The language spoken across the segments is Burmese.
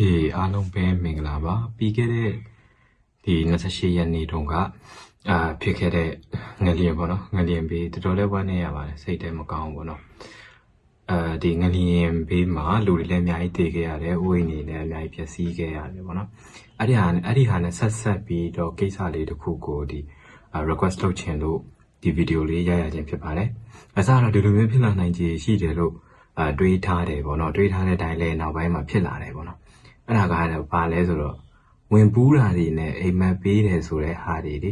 ဟေးအားလုံးပဲမင်္ဂလာပါပြီးခဲ့တဲ့ဒီ28ရက်နေ့တုန်းကအာဖြစ်ခဲ့တဲ့ငလျင်ပေါ့နော်ငလျင်ဘေးတော်တော်လေးဝမ်းနေရပါတယ်စိတ်ထဲမကောင်းဘူးပေါ့နော်အဲဒီငလျင်ဘေးမှာလူတွေလည်းအများကြီးတည်ခဲ့ရတယ်ဥယျာဉ်တွေလည်းအများကြီးပျက်စီးခဲ့ရတယ်ပေါ့နော်အဲ့ဒီဟာနဲ့အဲ့ဒီဟာနဲ့ဆက်ဆက်ပြီးတော့ကိစ္စလေးတစ်ခုကိုဒီ request လုပ်ချင်လို့ဒီဗီဒီယိုလေးရရခြင်းဖြစ်ပါတယ်အစားတော့ဒီလိုမျိုးဖြစ်လာနိုင်ခြေရှိတယ်လို့အာတွေးထားတယ်ပေါ့နော်တွေးထားတဲ့အတိုင်းလည်းနောက်ပိုင်းမှာဖြစ်လာတယ်ပေါ့နော် အဲ့ဒါကလည်းဘာလဲဆိုတော့ဝင်ပူးတာတွေနဲ့အိမ်မက်ပေးတယ်ဆိုတဲ့ဟာတွေလေ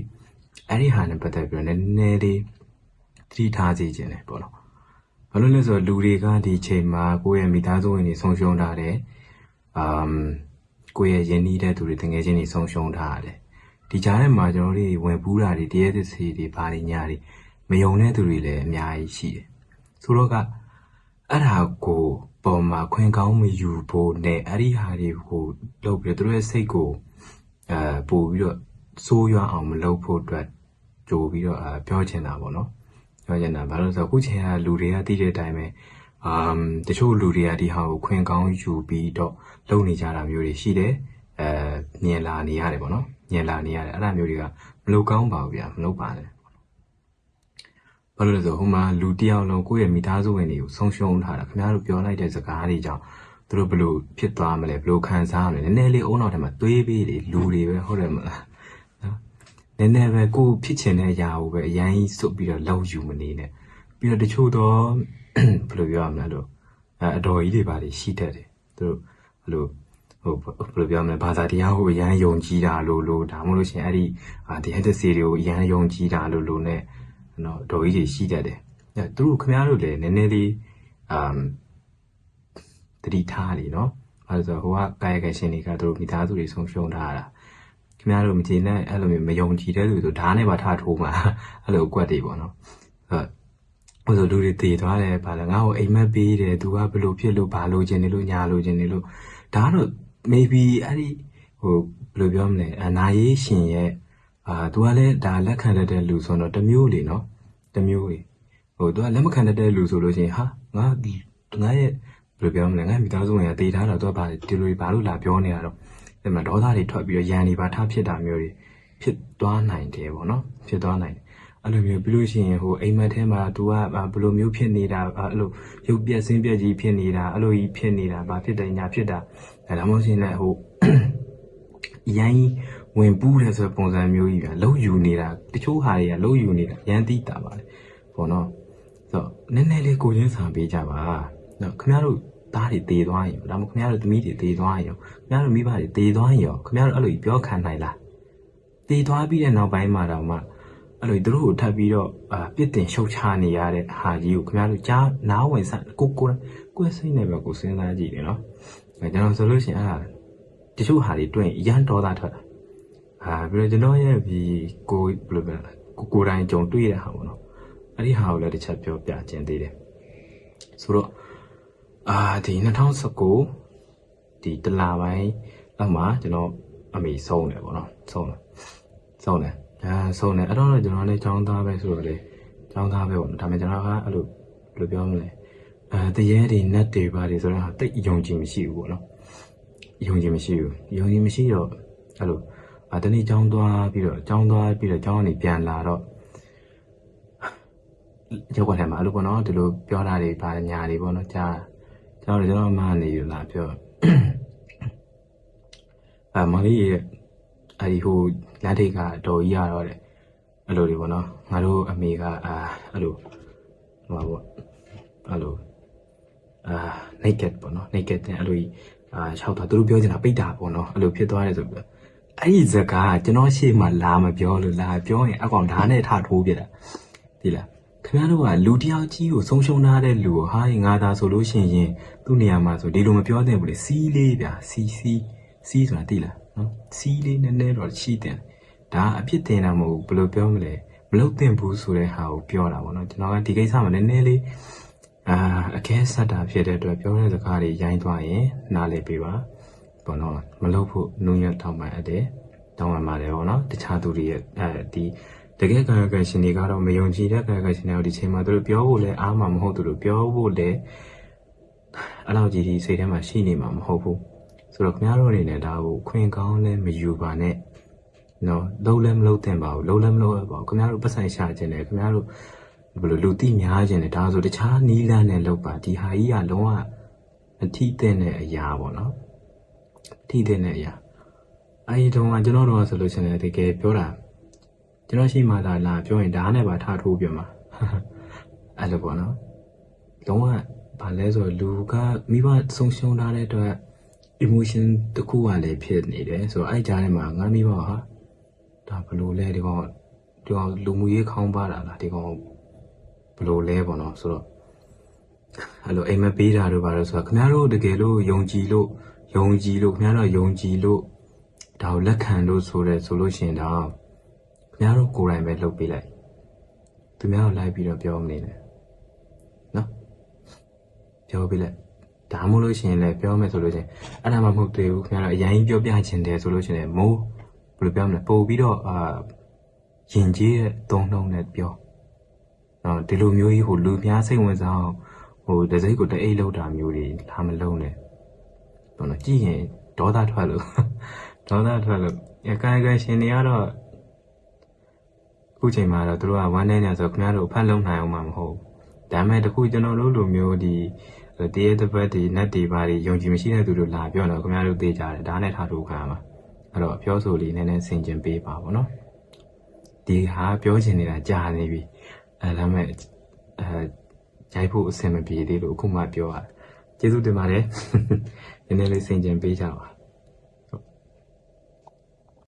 အဲ့ဒီဟာနဲ့ပတ်သက်ပြီးတော့နည်းနည်းလေးသတိထားစီခြင်းတယ်ပေါ့နော်ဘာလို့လဲဆိုတော့လူတွေကဒီချိန်မှာကိုယ့်ရဲ့မိသားစုဝင်တွေဆုံးရှုံးထားတယ်အမ်ကိုယ့်ရဲ့ယဉ်နီးတဲ့သူတွေတငယ်ချင်းတွေဆုံးရှုံးထားရတယ်ဒီကြားထဲမှာကျွန်တော်တို့ဝင်ပူးတာတွေတရေသစီတွေဘာတွေညာတွေမယုံတဲ့သူတွေလည်းအများကြီးရှိတယ်ဆိုတော့ကအဲ့ဒါကို ပေါ်မှာခွင်ကောင်းမယူဖို့နဲ့အဲ့ဒီဟာတွေကိုလုပ်ပြီးတော့သူတို့ရဲ့စိတ်ကိုအဲပို့ပြီးတော့စိုးရွားအောင်မလုပ်ဖို့အတွက်ကြိုပြီးတော့အဲပြောချင်တာပေါ့နော်ပြောချင်တာဘာလို့လဲဆိုတော့အခုချိန်ကလူတွေကသိတဲ့အတိုင်းပဲအမ်တချို့လူတွေကဒီဟာကိုခွင်ကောင်းယူပြီးတော့လုပ်နေကြတာမျိုးတွေရှိတယ်အဲမြင်လာနေရတယ်ပေါ့နော်မြင်လာနေရတယ်အဲ့ဒါမျိုးတွေကမလုပ်ကောင်းပါဘူးဗျာမလုပ်ပါနဲ့ ဘာလို့လဲဆိုတော့ဟိုမှာလူတစ်ယောက်လုံးကိုယ့်ရဲ့မိသားစုဝင်တွေကိုဆုံးရှုံးထားတာခင်ဗျားတို့ပြောလိုက်တဲ့စကားတွေကြောင့်သူတို့ဘယ်လိုဖြစ်သွားမလဲဘယ်လိုခံစားရမလဲနည်းနည်းလေးအုံနောက်ထဲမှာတွေးပြီးလေလူတွေပဲဟုတ်တယ်မလားနော်နည်းနည်းပဲကိုယ်ဖြစ်ချင်တဲ့အရာကိုပဲအရင်ကြီးစွတ်ပြီးတော့လောက်ယူမနေနဲ့ပြီးတော့တချို့တော့ဘယ်လိုပြောရမလဲလို့အဲအတော်ကြီးတွေပါလေရှိတတ်တယ်သူတို့ဘယ်လိုဟိုဘယ်လိုပြောမလဲဘာသာတရားကိုအရန်ယုံကြည်တာလို့လို့ဒါမှမဟုတ်လို့ရှိရင်အဲ့ဒီအာဒီဟက်တစီတွေကိုအရန်ယုံကြည်တာလို့လို့ ਨੇ နော်ဒေါ်ကြီးတွေရှိတတ်တယ်အဲသူတို့ခင်ဗျားတို့လည်းနည်းနည်းလေးအမ်တတိထားလीနော်အဲဒါဆိုဟိုကကာယကရှင်တွေကသူတို့မိသားစုတွေဆုံးရှုံးထားတာခင်ဗျားတို့မကြည်နဲ့အဲ့လိုမျိုးမယုံကြည်တဲ့လူဆိုဓာတ်နဲ့ပါထားထိုးမှာအဲ့လိုအကွက်တွေပေါ့နော်အဲဟိုဆိုလူတွေတည်သွားတယ်ဗာလဲငါ့ကိုအိမ်မက်ပေးတယ်သူကဘလို့ဖြစ်လို့ဘာလို့ခြင်းနေလို့ညာလို့ခြင်းနေလို့ဒါကတော့ maybe အဲ့ဒီဟိုဘယ်လိုပြောမလဲအနာရေးရှင်ရဲ့ အာသူကလည်းဒါလက်ခံတတ်တဲ့လူဆိုတော့တစ်မျိုးလေနော်တစ်မျိုးလေဟိုသူကလက်မခံတတ်တဲ့လူဆိုလို့ရှိရင်ဟာငါဒီငါရဲ့ဘယ်လိုပြောမလဲငါမိသားစုဝင်ကတည်ထားတာသူကဘာဒီလိုဘာလို့လာပြောနေရတော့ဒီမှာဒေါသတွေထွက်ပြီးတော့ရန်တွေပါထဖြစ်တာမျိုးတွေဖြစ်သွားနိုင်တယ်ပေါ့နော်ဖြစ်သွားနိုင်တယ်အဲ့လိုမျိုးပြီးလို့ရှိရင်ဟိုအိမ်မက်ထဲမှာ तू ကဘယ်လိုမျိုးဖြစ်နေတာအဲ့လိုရုပ်ပြက်ဆင်းပြက်ကြီးဖြစ်နေတာအဲ့လိုကြီးဖြစ်နေတာဘာဖြစ်တယ်ညာဖြစ်တာဒါမှမဟုတ်ရှင်လည်းဟို ရန်ကြီးဝင်ပူးတယ်ဆိုတဲ့ပုံစံမျိုးကြီးဗျာလှုပ်ယူနေတာတချို့ဟာတွေကလှုပ်ယူနေတာရန်တိတာပါလေပေါ့နော်ဆိုတော့နည်းနည်းလေးကိုချင်းစာပေးကြပါနော်ခင်ဗျားတို့သားတွေတည်သွားရင်ဒါမှမဟုတ်ခင်ဗျားတို့သမီးတွေတည်သွားရင်ခင်ဗျားတို့မိဘတွေတည်သွားရင်ခင်ဗျားတို့အဲ့လိုကြီးပြောခံနိုင်လားတည်သွားပြီးတဲ့နောက်ပိုင်းမှာတော့မှအဲ့လိုသူတို့ကိုထပ်ပြီးတော့အာပြစ်တင်ရှုတ်ချနေရတဲ့ဟာကြီးကိုခင်ဗျားတို့ကြားနားဝင်ဆကိုကိုကိုယ်စိတ်နဲ့ပဲကိုစဉ်းစားကြည့်တယ်နော်အဲကျွန်တော်ဆိုလို့ရှိရင်အဲ့ဒါ တချို့ဟာတွေတွေ့ရင်ရန်တော်တာထွက်တာအာပြီးတော့ကျွန်တော်ရဲ့ဒီကိုဘယ်လိုပြောလဲကိုကိုယ်တိုင်ကြုံတွေ့ရတဲ့ဟာပေါ့နော်အဲ့ဒီဟာကိုလည်းတစ်ချက်ပြောပြခြင်းသေးတယ်ဆိုတော့အာဒီ2019ဒီတလပိုင်းလောက်မှာကျွန်တော်အမေဆုံးတယ်ပေါ့နော်ဆုံးတယ်ဆုံးတယ်အဲဆုံးတယ်အဲ့တော့ကျွန်တော်လည်းចောင်းသားပဲဆိုတော့လေចောင်းသားပဲပေါ့နော်ဒါပေမဲ့ကျွန်တော်ကအဲ့လိုဘယ်လိုပြောမလဲအဲတရေတွေနတ်တွေပါတယ်ဆိုတော့တိတ်ယုံကြည်မရှိဘူးပေါ့နော် ယုံကြည်မရှိဘူးယုံကြည်မရှိတော့အဲ့လိုအတနေ့ចောင်းသွားပြီးတော့ចောင်းသွားပြီးတော့ចောင်းကနေပြန်လာတော့ရုပ်ကွက်ထဲမှာအဲ့လိုပေါ့နော်ဒီလိုပြောတာတွေပါညာတွေပေါ့နော်ကြားကျွန်တော်ကျွန်တော်အမနေရလာပြောအမလေးရဲ့အဲ့ဒီဟိုလမ်းထိပ်ကတော်ကြီးရတော့တဲ့အဲ့လိုတွေပေါ့နော်ငါတို့အမေကအာအဲ့လိုဟိုပါပေါ့အဲ့လိုအာ naked ပေါ့နော် naked တဲ့အဲ့လိုကြီး အာခြောက်တာသူတို့ပြောချင်တာပိတ်တာပေါ့နော်အဲ့လိုဖြစ်သွားတယ်ဆိုပြီးအဲ့ဒီစကားကကျွန်တော်ရှေ့မှာလာမပြောလို့လာပြောရင်အကောင်ဓာတ်နဲ့ထထိုးပြတာဒီလားခင်ဗျားတို့ကလူတယောက်ကြီးကိုဆုံးရှုံးထားတဲ့လူကိုဟာငါသာဆိုလို့ရှိရင်သူ့နေရာမှာဆိုဒီလိုမပြောသင့်ဘူးလေစီးလေးဗျာစီးစီးစီးဆိုတာသိလားနော်စီးလေးနည်းနည်းတော့ရှိတယ်ဒါအဖြစ်တင်တာမဟုတ်ဘူးဘယ်လိုပြောမလဲမလုပ်သင့်ဘူးဆိုတဲ့ဟာကိုပြောတာပေါ့နော်ကျွန်တော်ကဒီကိစ္စမှာနည်းနည်းလေး အာအကဲဆက်တာဖြစ်တဲ့အတွက်ပြောတဲ့စကားတွေရိုင်းသွားရင်နားလည်ပေးပါပေါ့နော်မလုပ်ဖို့နှုံးရတောင်းပန်အပ်တယ်တောင်းပန်ပါတယ်ပေါ့နော်တခြားသူတွေရဲ့အဲဒီတကယ်ကာယကံရှင်တွေကတော့မယုံကြည်တဲ့ကာယကံရှင်တွေကိုဒီချိန်မှာသူတို့ပြောဖို့လဲအားမမဟုတ်သူတို့ပြောဖို့လဲအဲ့လောက်ကြီးဒီစိတ်ထဲမှာရှိနေမှာမဟုတ်ဘူးဆိုတော့ခင်ဗျားတို့အနေနဲ့ဒါကိုခွင်ကောင်းလည်းမယူပါနဲ့နော်လုံးလည်းမလုံးသင့်ပါဘူးလုံးလည်းမလုံးရပါဘူးခင်ဗျားတို့ပတ်ဆိုင်ရှာခြင်းတယ်ခင်ဗျားတို့ ဘယ်လိုလူသိများခြင်းတယ်ဒါဆိုတခြားနီးလန်းနဲ့လုပ်ပါဒီဟာကြီးကလုံးဝအထီးတဲ့တဲ့အရာပေါ့နော်အထီးတဲ့တဲ့အရာအဲဒီတုန်းကကျွန်တော်တို့ကဆိုလို့ရှိရင်တကယ်ပြောတာကျွန်တော်ရှိမှသာလာပြောရင်ဒါနဲ့ပါထားထိုးပြမှာအဲ့လိုပေါ့နော်လုံးဝဘာလဲဆိုတော့လူကမိဘဆုံးရှုံးထားတဲ့အတွက် emotion တစ်ခုကလည်းဖြစ်နေတယ်ဆိုတော့အဲ့ကြားထဲမှာငါမိဘဟာဒါဘယ်လိုလဲဒီကောင်ဒီကောင်လူမှုရေးခေါင်းပါတာလားဒီကောင် ဘယ်လိုလဲပေါ့နော်ဆိုတော့အဲ့လိုအိမ်မပေးတာတို့ပါလို့ဆိုတော့ခင်ဗျားတို့တကယ်လို့ယုံကြည်လို့ယုံကြည်လို့ခင်ဗျားတို့ယုံကြည်လို့ဒါကိုလက်ခံလို့ဆိုရဲဆိုလို့ရှိရင်တော့ခင်ဗျားတို့ကိုယ်တိုင်ပဲလုပ်ပေးလိုက်သူများကိုလိုက်ပြီးတော့ပြောမနေနဲ့နော်ပြောပေးလိုက်ဒါမှမဟုတ်လို့ရှိရင်လည်းပြောမယ်ဆိုလို့ချင်းအဲ့ဒါမှမဟုတ်သေးဘူးခင်ဗျားတို့အရင်ပြောပြချင်တယ်ဆိုလို့ရှိရင်မိုးဘယ်လိုပြောမလဲပို့ပြီးတော့အာရင်ကြီးတဲ့သုံးနှုံးနဲ့ပြော နော်ဒီလိုမျိုးကြီးဟိုလူများစိတ်ဝင်စားအောင်ဟိုတစ်စိတ်ကိုတအိတ်လောက်တာမျိုးတွေလာမလုံးနဲ့ဘောနော်ကြည့်ရင်ဒေါသထွက်လို့ဒေါသထွက်လို့အကိုင်ကိုင်ရှင်တွေကတော့အခုချိန်မှာတော့သူတို့ကဝမ်းနေနေဆိုခင်ဗျားတို့ဖတ်လုံးနိုင်အောင်မှာမဟုတ်ဘူးဒါပေမဲ့တခုကျွန်တော်တို့လိုမျိုးဒီတရေတစ်ပတ်ဒီနတ်ဒီပါတွေယုံကြည်မရှိတဲ့သူတို့လာပြောတော့ခင်ဗျားတို့သိကြတယ်ဒါနဲ့ထားထုတ်ခံရမှာအဲ့တော့ပြောဆိုလေးနည်းနည်းဆင်ခြင်ပေးပါဗောနော်ဒီဟာပြောချင်နေတာကြာနေပြီ အဲဒါမဲ့အဲဂျိုက်ဖို့အဆင်မပြေသေးလို့အခုမှပြောရတယ်ကျေးဇူးတင်ပါတယ်နည်းနည်းလေးဆင်ခြင်ပေးကြပါ